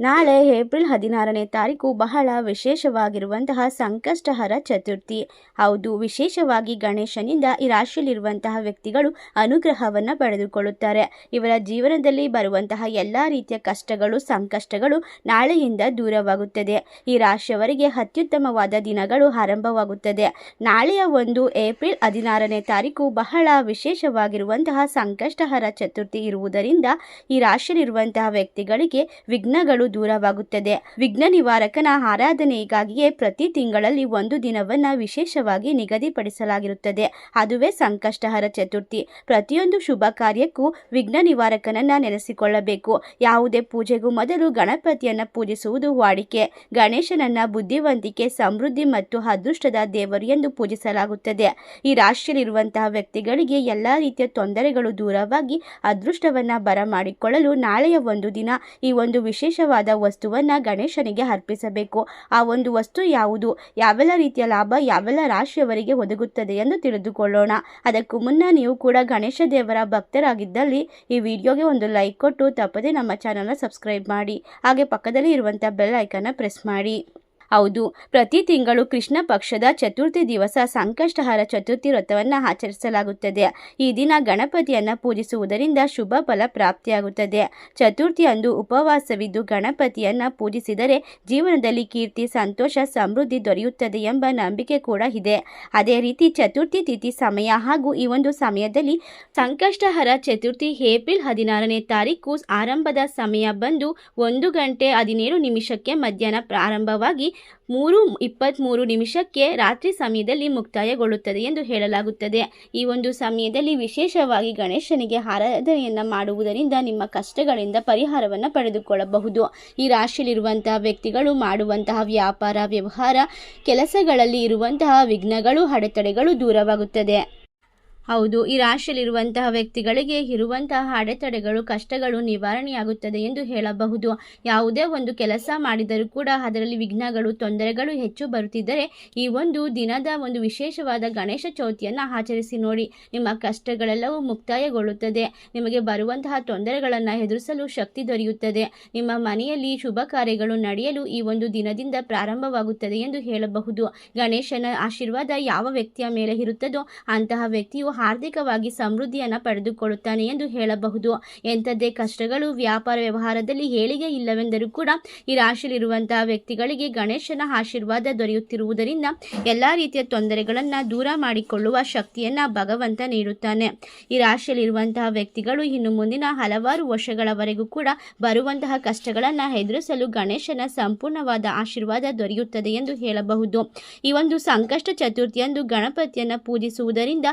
ನಾಳೆ ಏಪ್ರಿಲ್ ಹದಿನಾರನೇ ತಾರೀಕು ಬಹಳ ವಿಶೇಷವಾಗಿರುವಂತಹ ಸಂಕಷ್ಟಹರ ಚತುರ್ಥಿ. ಹೌದು, ವಿಶೇಷವಾಗಿ ಗಣೇಶನಿಂದ ಈ ರಾಶಿಯಲ್ಲಿರುವಂತಹ ವ್ಯಕ್ತಿಗಳು ಅನುಗ್ರಹವನ್ನು ಪಡೆದುಕೊಳ್ಳುತ್ತಾರೆ. ಇವರ ಜೀವನದಲ್ಲಿ ಬರುವಂತಹ ಎಲ್ಲ ರೀತಿಯ ಕಷ್ಟಗಳು, ಸಂಕಷ್ಟಗಳು ನಾಳೆಯಿಂದ ದೂರವಾಗುತ್ತದೆ. ಈ ರಾಶಿಯವರಿಗೆ ಅತ್ಯುತ್ತಮವಾದ ದಿನಗಳು ಆರಂಭವಾಗುತ್ತದೆ. ನಾಳೆಯ ಒಂದು ಏಪ್ರಿಲ್ ಹದಿನಾರನೇ ತಾರೀಕು ಬಹಳ ವಿಶೇಷವಾಗಿರುವಂತಹ ಸಂಕಷ್ಟಹರ ಚತುರ್ಥಿ ಇರುವುದರಿಂದ ಈ ರಾಶಿಯಲ್ಲಿರುವಂತಹ ವ್ಯಕ್ತಿಗಳಿಗೆ ವಿಘ್ನಗಳು ದೂರವಾಗುತ್ತದೆ. ವಿಘ್ನ ನಿವಾರಕನ ಆರಾಧನೆಗಾಗಿಯೇ ಪ್ರತಿ ತಿಂಗಳಲ್ಲಿ ಒಂದು ದಿನವನ್ನ ವಿಶೇಷವಾಗಿ ನಿಗದಿಪಡಿಸಲಾಗಿರುತ್ತದೆ. ಅದುವೇ ಸಂಕಷ್ಟಹರ ಚತುರ್ಥಿ. ಪ್ರತಿಯೊಂದು ಶುಭ ಕಾರ್ಯಕ್ಕೂ ವಿಘ್ನ ನಿವಾರಕನನ್ನ ನೆನೆಸಿಕೊಳ್ಳಬೇಕು. ಯಾವುದೇ ಪೂಜೆಗೂ ಮೊದಲು ಗಣಪತಿಯನ್ನ ಪೂಜಿಸುವುದು ವಾಡಿಕೆ. ಗಣೇಶನನ್ನ ಬುದ್ಧಿವಂತಿಕೆ, ಸಮೃದ್ಧಿ ಮತ್ತು ಅದೃಷ್ಟದ ದೇವರು ಎಂದು ಪೂಜಿಸಲಾಗುತ್ತದೆ. ಈ ರಾಶಿಯಲ್ಲಿರುವಂತಹ ವ್ಯಕ್ತಿಗಳಿಗೆ ಎಲ್ಲಾ ರೀತಿಯ ತೊಂದರೆಗಳು ದೂರವಾಗಿ ಅದೃಷ್ಟವನ್ನ ಬರಮಾಡಿಕೊಳ್ಳಲು ನಾಳೆಯ ಒಂದು ದಿನ ಈ ಒಂದು ವಿಶೇಷವಾದ ವಸ್ತುವನ್ನ ಗಣೇಶನಿಗೆ ಅರ್ಪಿಸಬೇಕು. ಆ ಒಂದು ವಸ್ತು ಯಾವುದು? ಯಾವೆಲ್ಲ ರೀತಿಯ ಲಾಭ, ಯಾವೆಲ್ಲ ರಾಶಿಯವರಿಗೆ ಒದಗುತ್ತದೆ ಎಂದು ತಿಳಿದುಕೊಳ್ಳೋಣ. ಅದಕ್ಕೂ ಮುನ್ನ ನೀವು ಕೂಡ ಗಣೇಶ ದೇವರ ಭಕ್ತರಾಗಿದ್ದಲ್ಲಿ ಈ ವಿಡಿಯೋಗೆ ಒಂದು ಲೈಕ್ ಕೊಟ್ಟು ತಪ್ಪದೆ ನಮ್ಮ ಚಾನಲ್ನ ಸಬ್ಸ್ಕ್ರೈಬ್ ಮಾಡಿ. ಹಾಗೆ ಪಕ್ಕದಲ್ಲಿ ಇರುವಂಥ ಬೆಲ್ ಐಕನ್ನ ಪ್ರೆಸ್ ಮಾಡಿ. ಹೌದು, ಪ್ರತಿ ತಿಂಗಳು ಕೃಷ್ಣ ಪಕ್ಷದ ಚತುರ್ಥಿ ದಿವಸ ಸಂಕಷ್ಟಹಾರ ಚತುರ್ಥಿ ವ್ರತವನ್ನು ಆಚರಿಸಲಾಗುತ್ತದೆ. ಈ ದಿನ ಗಣಪತಿಯನ್ನು ಪೂಜಿಸುವುದರಿಂದ ಶುಭ ಫಲ ಪ್ರಾಪ್ತಿಯಾಗುತ್ತದೆ. ಚತುರ್ಥಿಯಂದು ಉಪವಾಸವಿದ್ದು ಗಣಪತಿಯನ್ನು ಪೂಜಿಸಿದರೆ ಜೀವನದಲ್ಲಿ ಕೀರ್ತಿ, ಸಂತೋಷ, ಸಮೃದ್ಧಿ ದೊರೆಯುತ್ತದೆ ಎಂಬ ನಂಬಿಕೆ ಕೂಡ ಇದೆ. ಅದೇ ರೀತಿ ಚತುರ್ಥಿ ತಿಥಿ ಸಮಯ ಹಾಗೂ ಈ ಒಂದು ಸಮಯದಲ್ಲಿ ಸಂಕಷ್ಟಹರ ಚತುರ್ಥಿ ಏಪ್ರಿಲ್ ಹದಿನಾರನೇ ತಾರೀಕು ಆರಂಭದ ಸಮಯ ಬಂದು ಒಂದು ಗಂಟೆ ಹದಿನೇಳು ನಿಮಿಷಕ್ಕೆ ಮಧ್ಯಾಹ್ನ ಪ್ರಾರಂಭವಾಗಿ ಮೂರು ಇಪ್ಪತ್ತ್ಮೂರು ನಿಮಿಷಕ್ಕೆ ರಾತ್ರಿ ಸಮಯದಲ್ಲಿ ಮುಕ್ತಾಯಗೊಳ್ಳುತ್ತದೆ ಎಂದು ಹೇಳಲಾಗುತ್ತದೆ. ಈ ಒಂದು ಸಮಯದಲ್ಲಿ ವಿಶೇಷವಾಗಿ ಗಣೇಶನಿಗೆ ಆರಾಧನೆಯನ್ನು ಮಾಡುವುದರಿಂದ ನಿಮ್ಮ ಕಷ್ಟಗಳಿಂದ ಪರಿಹಾರವನ್ನು ಪಡೆದುಕೊಳ್ಳಬಹುದು. ಈ ರಾಶಿಯಲ್ಲಿರುವಂತಹ ವ್ಯಕ್ತಿಗಳು ಮಾಡುವಂತಹ ವ್ಯಾಪಾರ, ವ್ಯವಹಾರ, ಕೆಲಸಗಳಲ್ಲಿ ಇರುವಂತಹ ವಿಘ್ನಗಳು, ಅಡೆತಡೆಗಳು ದೂರವಾಗುತ್ತದೆ. ಹೌದು, ಈ ರಾಶಿಯಲ್ಲಿರುವಂತಹ ವ್ಯಕ್ತಿಗಳಿಗೆ ಇರುವಂತಹ ಅಡೆತಡೆಗಳು, ಕಷ್ಟಗಳು ನಿವಾರಣೆಯಾಗುತ್ತದೆ ಎಂದು ಹೇಳಬಹುದು. ಯಾವುದೇ ಒಂದು ಕೆಲಸ ಮಾಡಿದರೂ ಕೂಡ ಅದರಲ್ಲಿ ವಿಘ್ನಗಳು, ತೊಂದರೆಗಳು ಹೆಚ್ಚು ಬರುತ್ತಿದ್ದರೆ ಈ ಒಂದು ದಿನದ ಒಂದು ವಿಶೇಷವಾದ ಗಣೇಶ ಚೌತಿಯನ್ನು ಆಚರಿಸಿ ನೋಡಿ. ನಿಮ್ಮ ಕಷ್ಟಗಳೆಲ್ಲವೂ ಮುಕ್ತಾಯಗೊಳ್ಳುತ್ತದೆ. ನಿಮಗೆ ಬರುವಂತಹ ತೊಂದರೆಗಳನ್ನು ಎದುರಿಸಲು ಶಕ್ತಿ ದೊರೆಯುತ್ತದೆ. ನಿಮ್ಮ ಮನೆಯಲ್ಲಿ ಶುಭ ಕಾರ್ಯಗಳು ನಡೆಯಲು ಈ ಒಂದು ದಿನದಿಂದ ಪ್ರಾರಂಭವಾಗುತ್ತದೆ ಎಂದು ಹೇಳಬಹುದು. ಗಣೇಶನ ಆಶೀರ್ವಾದ ಯಾವ ವ್ಯಕ್ತಿಯ ಮೇಲೆ ಇರುತ್ತದೋ ಅಂತಹ ವ್ಯಕ್ತಿಯು ಆರ್ಥಿಕವಾಗಿ ಸಮೃದ್ಧಿಯನ್ನು ಪಡೆದುಕೊಳ್ಳುತ್ತಾನೆ ಎಂದು ಹೇಳಬಹುದು. ಎಂಥದ್ದೇ ಕಷ್ಟಗಳು ವ್ಯಾಪಾರ ವ್ಯವಹಾರದಲ್ಲಿ ಹೇಳಿಗೆ ಇಲ್ಲವೆಂದರೂ ಕೂಡ ಈ ರಾಶಿಯಲ್ಲಿರುವಂತಹ ವ್ಯಕ್ತಿಗಳಿಗೆ ಗಣೇಶನ ಆಶೀರ್ವಾದ ದೊರೆಯುತ್ತಿರುವುದರಿಂದ ಎಲ್ಲ ರೀತಿಯ ತೊಂದರೆಗಳನ್ನು ದೂರ ಮಾಡಿಕೊಳ್ಳುವ ಶಕ್ತಿಯನ್ನು ಭಗವಂತ ನೀಡುತ್ತಾನೆ. ಈ ರಾಶಿಯಲ್ಲಿರುವಂತಹ ವ್ಯಕ್ತಿಗಳು ಇನ್ನು ಮುಂದಿನ ಹಲವಾರು ವರ್ಷಗಳವರೆಗೂ ಕೂಡ ಬರುವಂತಹ ಕಷ್ಟಗಳನ್ನು ಎದುರಿಸಲು ಗಣೇಶನ ಸಂಪೂರ್ಣವಾದ ಆಶೀರ್ವಾದ ದೊರೆಯುತ್ತದೆ ಎಂದು ಹೇಳಬಹುದು. ಈ ಒಂದು ಸಂಕಷ್ಟ ಚತುರ್ಥಿಯಂದು ಗಣಪತಿಯನ್ನು ಪೂಜಿಸುವುದರಿಂದ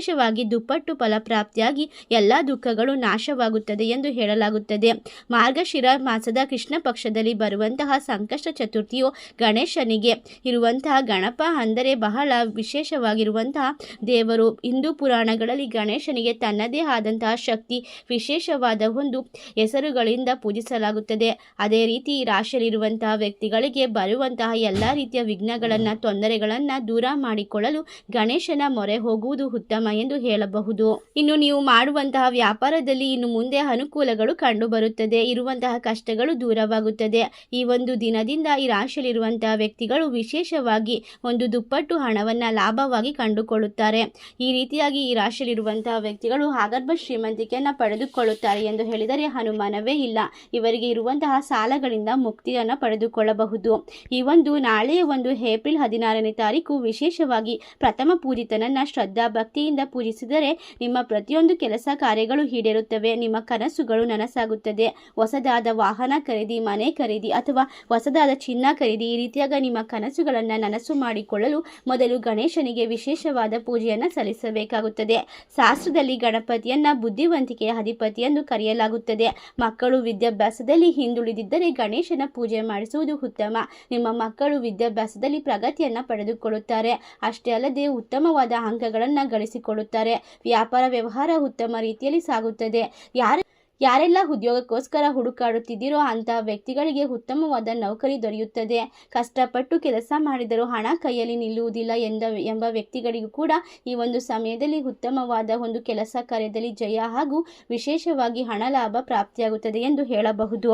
ವಿಶೇಷವಾಗಿ ದುಪ್ಪಟ್ಟು ಫಲಪ್ರಾಪ್ತಿಯಾಗಿ ಎಲ್ಲ ದುಃಖಗಳು ನಾಶವಾಗುತ್ತದೆ ಎಂದು ಹೇಳಲಾಗುತ್ತದೆ. ಮಾರ್ಗಶಿರ ಮಾಸದ ಕೃಷ್ಣ ಪಕ್ಷದಲ್ಲಿ ಬರುವಂತಹ ಸಂಕಷ್ಟ ಚತುರ್ಥಿಯು ಗಣೇಶನಿಗೆ ಇರುವಂತಹ ಗಣಪ ಅಂದರೆ ಬಹಳ ವಿಶೇಷವಾಗಿರುವಂತಹ ದೇವರು. ಹಿಂದೂ ಪುರಾಣಗಳಲ್ಲಿ ಗಣೇಶನಿಗೆ ತನ್ನದೇ ಆದಂತಹ ಶಕ್ತಿ ವಿಶೇಷವಾದ ಒಂದು ಹೆಸರುಗಳಿಂದ ಪೂಜಿಸಲಾಗುತ್ತದೆ. ಅದೇ ರೀತಿ ರಾಶಿಯಲ್ಲಿರುವಂತಹ ವ್ಯಕ್ತಿಗಳಿಗೆ ಬರುವಂತಹ ಎಲ್ಲ ರೀತಿಯ ವಿಘ್ನಗಳನ್ನು, ತೊಂದರೆಗಳನ್ನು ದೂರ ಮಾಡಿಕೊಳ್ಳಲು ಗಣೇಶನ ಮೊರೆ ಹೋಗುವುದು ಉತ್ತಮ. ಎಂದು ಹೇಳಬಹುದು. ಇನ್ನು ನೀವು ಮಾಡುವಂತಹ ವ್ಯಾಪಾರದಲ್ಲಿ ಇನ್ನು ಮುಂದೆ ಅನುಕೂಲಗಳು ಕಂಡುಬರುತ್ತದೆ. ಇರುವಂತಹ ಕಷ್ಟಗಳು ದೂರವಾಗುತ್ತದೆ. ಈ ಒಂದು ದಿನದಿಂದ ಈ ರಾಶಿಯಲ್ಲಿರುವಂತಹ ವ್ಯಕ್ತಿಗಳು ವಿಶೇಷವಾಗಿ ಒಂದು ದುಪ್ಪಟ್ಟು ಹಣವನ್ನು ಲಾಭವಾಗಿ ಕಂಡುಕೊಳ್ಳುತ್ತಾರೆ. ಈ ರೀತಿಯಾಗಿ ಈ ರಾಶಿಯಲ್ಲಿರುವಂತಹ ವ್ಯಕ್ತಿಗಳು ಆಗರ್ಭ ಶ್ರೀಮಂತಿಕೆಯನ್ನು ಪಡೆದುಕೊಳ್ಳುತ್ತಾರೆ ಎಂದು ಹೇಳಿದರೆ ಅನುಮಾನವೇ ಇಲ್ಲ. ಇವರಿಗೆ ಇರುವಂತಹ ಸಾಲಗಳಿಂದ ಮುಕ್ತಿಯನ್ನು ಪಡೆದುಕೊಳ್ಳಬಹುದು. ಈ ಒಂದು ನಾಳೆಯ ಒಂದು ಏಪ್ರಿಲ್ ಹದಿನಾರನೇ ತಾರೀಕು ವಿಶೇಷವಾಗಿ ಪ್ರಥಮ ಪೂಜಿತನನ್ನ ಶ್ರದ್ಧಾ ಭಕ್ತಿಯಿಂದ ಪೂಜಿಸಿದರೆ ನಿಮ್ಮ ಪ್ರತಿಯೊಂದು ಕೆಲಸ ಕಾರ್ಯಗಳು ಈಡೇರುತ್ತವೆ. ನಿಮ್ಮ ಕನಸುಗಳು ನನಸಾಗುತ್ತದೆ. ಹೊಸದಾದ ವಾಹನ ಖರೀದಿ, ಮನೆ ಖರೀದಿ ಅಥವಾ ಹೊಸದಾದ ಚಿನ್ನ ಖರೀದಿ ಈ ರೀತಿಯಾಗ ನಿಮ್ಮ ಕನಸುಗಳನ್ನು ನನಸು ಮಾಡಿಕೊಳ್ಳಲು ಮೊದಲು ಗಣೇಶನಿಗೆ ವಿಶೇಷವಾದ ಪೂಜೆಯನ್ನು ಸಲ್ಲಿಸಬೇಕಾಗುತ್ತದೆ. ಶಾಸ್ತ್ರದಲ್ಲಿ ಗಣಪತಿಯನ್ನ ಬುದ್ಧಿವಂತಿಕೆಯ ಅಧಿಪತಿ ಎಂದು ಕರೆಯಲಾಗುತ್ತದೆ. ಮಕ್ಕಳು ವಿದ್ಯಾಭ್ಯಾಸದಲ್ಲಿ ಹಿಂದುಳಿದಿದ್ದರೆ ಗಣೇಶನ ಪೂಜೆ ಮಾಡಿಸುವುದು ಉತ್ತಮ. ನಿಮ್ಮ ಮಕ್ಕಳು ವಿದ್ಯಾಭ್ಯಾಸದಲ್ಲಿ ಪ್ರಗತಿಯನ್ನು ಪಡೆದುಕೊಳ್ಳುತ್ತಾರೆ. ಅಷ್ಟೇ ಅಲ್ಲದೆ ಉತ್ತಮವಾದ ಅಂಕಗಳನ್ನು ಗಳಿಸಿಕೊಳ್ಳುತ್ತಾರೆ ವ್ಯಾಪಾರ ವ್ಯವಹಾರ ಉತ್ತಮ ರೀತಿಯಲ್ಲಿ ಸಾಗುತ್ತದೆ. ಯಾರ ಯಾರೆಲ್ಲ ಉದ್ಯೋಗಕ್ಕೋಸ್ಕರ ಹುಡುಕಾಡುತ್ತಿದ್ದೀರೋ ಅಂತಹ ವ್ಯಕ್ತಿಗಳಿಗೆ ಉತ್ತಮವಾದ ನೌಕರಿ ದೊರೆಯುತ್ತದೆ. ಕಷ್ಟಪಟ್ಟು ಕೆಲಸ ಮಾಡಿದರೂ ಹಣ ಕೈಯಲ್ಲಿ ನಿಲ್ಲುವುದಿಲ್ಲ ಎಂದ ಎಂಬ ವ್ಯಕ್ತಿಗಳಿಗೂ ಕೂಡ ಈ ಒಂದು ಸಮಯದಲ್ಲಿ ಉತ್ತಮವಾದ ಒಂದು ಕೆಲಸ ಕಾರ್ಯದಲ್ಲಿ ಜಯ ಹಾಗೂ ವಿಶೇಷವಾಗಿ ಹಣ ಲಾಭ ಪ್ರಾಪ್ತಿಯಾಗುತ್ತದೆ ಎಂದು ಹೇಳಬಹುದು.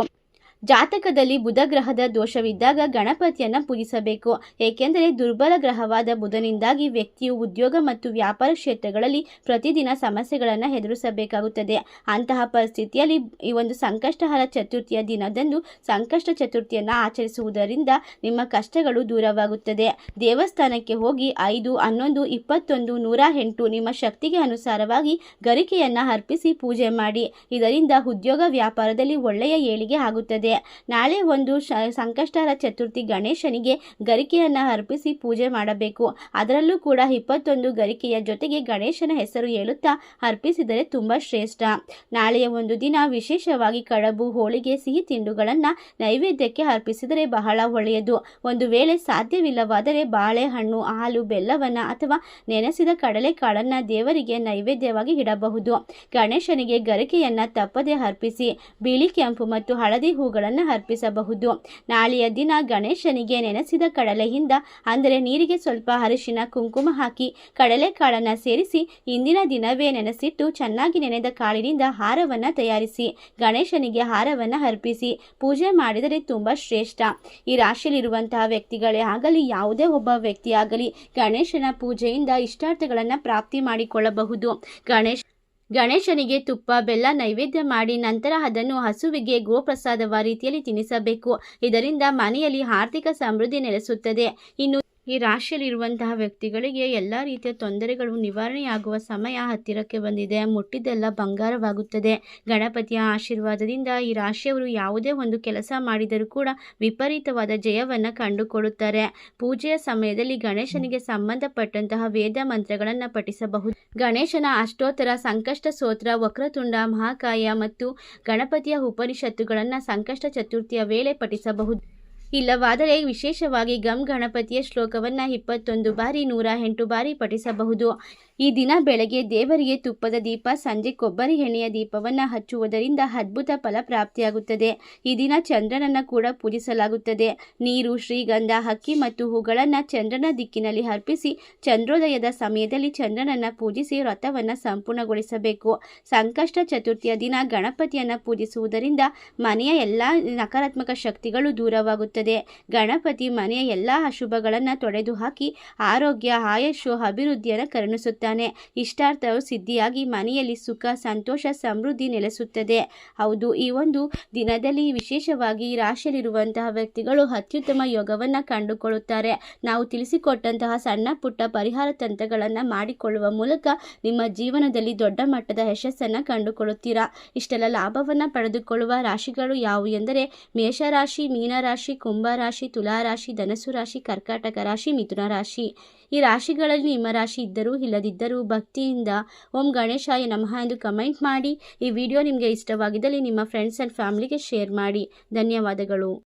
ಜಾತಕದಲ್ಲಿ ಬುಧ ಗ್ರಹದ ದೋಷವಿದ್ದಾಗ ಗಣಪತಿಯನ್ನು ಪೂಜಿಸಬೇಕು. ಏಕೆಂದರೆ ದುರ್ಬಲ ಗ್ರಹವಾದ ಬುಧನಿಂದಾಗಿ ವ್ಯಕ್ತಿಯು ಉದ್ಯೋಗ ಮತ್ತು ವ್ಯಾಪಾರ ಕ್ಷೇತ್ರಗಳಲ್ಲಿ ಪ್ರತಿದಿನ ಸಮಸ್ಯೆಗಳನ್ನು ಎದುರಿಸಬೇಕಾಗುತ್ತದೆ. ಅಂತಹ ಪರಿಸ್ಥಿತಿಯಲ್ಲಿ ಈ ಒಂದು ಸಂಕಷ್ಟಹರ ಚತುರ್ಥಿಯ ದಿನದಂದು ಸಂಕಷ್ಟ ಚತುರ್ಥಿಯನ್ನು ಆಚರಿಸುವುದರಿಂದ ನಿಮ್ಮ ಕಷ್ಟಗಳು ದೂರವಾಗುತ್ತದೆ. ದೇವಸ್ಥಾನಕ್ಕೆ ಹೋಗಿ ಐದು, ಹನ್ನೊಂದು, ಇಪ್ಪತ್ತೊಂದು, ನೂರ ಎಂಟು ನಿಮ್ಮ ಶಕ್ತಿಗೆ ಅನುಸಾರವಾಗಿ ಗರಿಕೆಯನ್ನು ಅರ್ಪಿಸಿ ಪೂಜೆ ಮಾಡಿ. ಇದರಿಂದ ಉದ್ಯೋಗ ವ್ಯಾಪಾರದಲ್ಲಿ ಒಳ್ಳೆಯ ಏಳಿಗೆ ಆಗುತ್ತದೆ. ನಾಳೆ ಒಂದು ಶ ಸಂಕಷ್ಟಹರ ಚತುರ್ಥಿ ಗಣೇಶನಿಗೆ ಗರಿಕೆಯನ್ನು ಅರ್ಪಿಸಿ ಪೂಜೆ ಮಾಡಬೇಕು. ಅದರಲ್ಲೂ ಕೂಡ ಇಪ್ಪತ್ತೊಂದು ಗರಿಕೆಯ ಜೊತೆಗೆ ಗಣೇಶನ ಹೆಸರು ಹೇಳುತ್ತಾ ಅರ್ಪಿಸಿದರೆ ತುಂಬ ಶ್ರೇಷ್ಠ. ನಾಳೆಯ ಒಂದು ದಿನ ವಿಶೇಷವಾಗಿ ಕಡಬು, ಹೋಳಿಗೆ, ಸಿಹಿ ತಿಂಡುಗಳನ್ನು ನೈವೇದ್ಯಕ್ಕೆ ಅರ್ಪಿಸಿದರೆ ಬಹಳ ಒಳ್ಳೆಯದು. ಒಂದು ವೇಳೆ ಸಾಧ್ಯವಿಲ್ಲವಾದರೆ ಬಾಳೆಹಣ್ಣು, ಹಾಲು, ಬೆಲ್ಲವನ್ನು ಅಥವಾ ನೆನೆಸಿದ ಕಡಲೆಕಾಳನ್ನು ದೇವರಿಗೆ ನೈವೇದ್ಯವಾಗಿ ಇಡಬಹುದು. ಗಣೇಶನಿಗೆ ಗರಿಕೆಯನ್ನು ತಪ್ಪದೆ ಅರ್ಪಿಸಿ. ಬಿಳಿ ಕೆಂಪು ಮತ್ತು ಹಳದಿ ಹೂಗಳನ್ನು ಅರ್ಪಿಸಬಹುದು. ನಾಳೆಯ ದಿನ ಗಣೇಶನಿಗೆ ನೆನೆಸಿದ ಕಡಲೆಯಿಂದ, ಅಂದರೆ ನೀರಿಗೆ ಸ್ವಲ್ಪ ಅರಿಶಿನ, ಕುಂಕುಮ ಹಾಕಿ ಕಡಲೆಕಾಳನ್ನು ಸೇರಿಸಿ ಇಂದಿನ ದಿನವೇ ನೆನೆಸಿಟ್ಟು ಚೆನ್ನಾಗಿ ನೆನೆದ ಕಾಳಿನಿಂದ ಹಾರವನ್ನು ತಯಾರಿಸಿ, ಗಣೇಶನಿಗೆ ಹಾರವನ್ನು ಅರ್ಪಿಸಿ ಪೂಜೆ ಮಾಡಿದರೆ ತುಂಬ ಶ್ರೇಷ್ಠ. ಈ ರಾಶಿಯಲ್ಲಿರುವಂತಹ ವ್ಯಕ್ತಿಗಳೇ ಆಗಲಿ, ಯಾವುದೇ ಒಬ್ಬ ವ್ಯಕ್ತಿಯಾಗಲಿ, ಗಣೇಶನ ಪೂಜೆಯಿಂದ ಇಷ್ಟಾರ್ಥಗಳನ್ನು ಪ್ರಾಪ್ತಿ ಮಾಡಿಕೊಳ್ಳಬಹುದು. ಗಣೇಶ್ ಗಣೇಶನಿಗೆ ತುಪ್ಪ, ಬೆಲ್ಲ ನೈವೇದ್ಯ ಮಾಡಿ ನಂತರ ಅದನ್ನು ಹಸುವಿಗೆ ಗೋಪ್ರಸಾದವ ರೀತಿಯಲ್ಲಿ ತಿನ್ನಿಸಬೇಕು ಇದರಿಂದ ಮನೆಯಲ್ಲಿ ಆರ್ಥಿಕ ಸಮೃದ್ಧಿ ನೆಲೆಸುತ್ತದೆ. ಇನ್ನು ಈ ರಾಶಿಯಲ್ಲಿರುವಂತಹ ವ್ಯಕ್ತಿಗಳಿಗೆ ಎಲ್ಲ ರೀತಿಯ ತೊಂದರೆಗಳು ನಿವಾರಣೆಯಾಗುವ ಸಮಯ ಹತ್ತಿರಕ್ಕೆ ಬಂದಿದೆ. ಮುಟ್ಟಿದ್ದೆಲ್ಲ ಬಂಗಾರವಾಗುತ್ತದೆ. ಗಣಪತಿಯ ಆಶೀರ್ವಾದದಿಂದ ಈ ರಾಶಿಯವರು ಯಾವುದೇ ಒಂದು ಕೆಲಸ ಮಾಡಿದರೂ ಕೂಡ ವಿಪರೀತವಾದ ಜಯವನ್ನು ಕಂಡುಕೊಳ್ಳುತ್ತಾರೆ ಪೂಜೆಯ ಸಮಯದಲ್ಲಿ ಗಣೇಶನಿಗೆ ಸಂಬಂಧಪಟ್ಟಂತಹ ವೇದ ಮಂತ್ರಗಳನ್ನು ಪಠಿಸಬಹುದು. ಗಣೇಶನ ಅಷ್ಟೋತ್ತರ ಸಂಕಷ್ಟ ಸೋತ್ರ, ವಕ್ರತುಂಡ, ಮಹಾಕಾಯ ಮತ್ತು ಗಣಪತಿಯ ಉಪನಿಷತ್ತುಗಳನ್ನು ಸಂಕಷ್ಟ ಚತುರ್ಥಿಯ ವೇಳೆ ಪಠಿಸಬಹುದು. ಇಲ್ಲವಾದರೆ ವಿಶೇಷವಾಗಿ ಗಂ ಗಣಪತಿಯ ಶ್ಲೋಕವನ್ನು ಇಪ್ಪತ್ತೊಂದು ಬಾರಿ ನೂರ ಎಂಟು ಬಾರಿ ಪಠಿಸಬಹುದು. ಈ ದಿನ ಬೆಳಗ್ಗೆ ದೇವರಿಗೆ ತುಪ್ಪದ ದೀಪ, ಸಂಜೆ ಕೊಬ್ಬರಿ ಎಣ್ಣೆಯ ದೀಪವನ್ನು ಹಚ್ಚುವುದರಿಂದ ಅದ್ಭುತ ಫಲ ಪ್ರಾಪ್ತಿಯಾಗುತ್ತದೆ. ಈ ದಿನ ಚಂದ್ರನನ್ನು ಕೂಡ ಪೂಜಿಸಲಾಗುತ್ತದೆ. ನೀರು, ಶ್ರೀಗಂಧ ಹಕ್ಕಿ ಮತ್ತು ಹೂಗಳನ್ನು ಚಂದ್ರನ ದಿಕ್ಕಿನಲ್ಲಿ ಅರ್ಪಿಸಿ, ಚಂದ್ರೋದಯದ ಸಮಯದಲ್ಲಿ ಚಂದ್ರನನ್ನು ಪೂಜಿಸಿ ವ್ರತವನ್ನು ಸಂಪೂರ್ಣಗೊಳಿಸಬೇಕು. ಸಂಕಷ್ಟ ಚತುರ್ಥಿಯ ದಿನ ಗಣಪತಿಯನ್ನು ಪೂಜಿಸುವುದರಿಂದ ಮನೆಯ ಎಲ್ಲ ನಕಾರಾತ್ಮಕ ಶಕ್ತಿಗಳು ದೂರವಾಗುತ್ತದೆ. ಗಣಪತಿ ಮನೆಯ ಎಲ್ಲ ಅಶುಭಗಳನ್ನು ತೊಡೆದು ಹಾಕಿ ಆರೋಗ್ಯ, ಆಯಸ್ಸು, ಅಭಿವೃದ್ಧಿಯನ್ನು ಕರುಣಿಸುತ್ತಾನೆ ಇಷ್ಟಾರ್ಥವು ಸಿದ್ಧಿಯಾಗಿ ಮನೆಯಲ್ಲಿ ಸುಖ, ಸಂತೋಷ, ಸಮೃದ್ಧಿ ನೆಲೆಸುತ್ತದೆ. ಹೌದು, ಈ ಒಂದು ದಿನದಲ್ಲಿ ವಿಶೇಷವಾಗಿ ರಾಶಿಯಲ್ಲಿರುವಂತಹ ವ್ಯಕ್ತಿಗಳು ಅತ್ಯುತ್ತಮ ಯೋಗವನ್ನು ಕಂಡುಕೊಳ್ಳುತ್ತಾರೆ. ನಾವು ತಿಳಿಸಿಕೊಟ್ಟಂತಹ ಸಣ್ಣ ಪುಟ್ಟ ಪರಿಹಾರ ತಂತ್ರಗಳನ್ನು ಮಾಡಿಕೊಳ್ಳುವ ಮೂಲಕ ನಿಮ್ಮ ಜೀವನದಲ್ಲಿ ದೊಡ್ಡ ಮಟ್ಟದ ಯಶಸ್ಸನ್ನು ಕಂಡುಕೊಳ್ಳುತ್ತೀರಾ? ಇಷ್ಟೆಲ್ಲ ಲಾಭವನ್ನು ಪಡೆದುಕೊಳ್ಳುವ ರಾಶಿಗಳು ಯಾವುವು ಎಂದರೆ, ಮೇಷರಾಶಿ, ಮೀನರಾಶಿ, ಕುಂಭರಾಶಿ, ತುಲಾರಾಶಿ ಧನಸು ರಾಶಿ, ಕರ್ಕಾಟಕ ರಾಶಿ, ಮಿಥುನ ರಾಶಿ. ಈ ರಾಶಿಗಳಲ್ಲಿ ನಿಮ್ಮ ರಾಶಿ ಇದ್ದರೂ ಇಲ್ಲದಿದ್ದರೂ ಭಕ್ತಿಯಿಂದ ಓಂ ಗಣೇಶಾಯ ನಮಃ ಎಂದು ಕಮೆಂಟ್ ಮಾಡಿ ಈ ವಿಡಿಯೋ ನಿಮಗೆ ಇಷ್ಟವಾಗಿದ್ದಲ್ಲಿ ನಿಮ್ಮ ಫ್ರೆಂಡ್ಸ್ ಆ್ಯಂಡ್ ಫ್ಯಾಮಿಲಿಗೆ ಶೇರ್ ಮಾಡಿ. ಧನ್ಯವಾದಗಳು.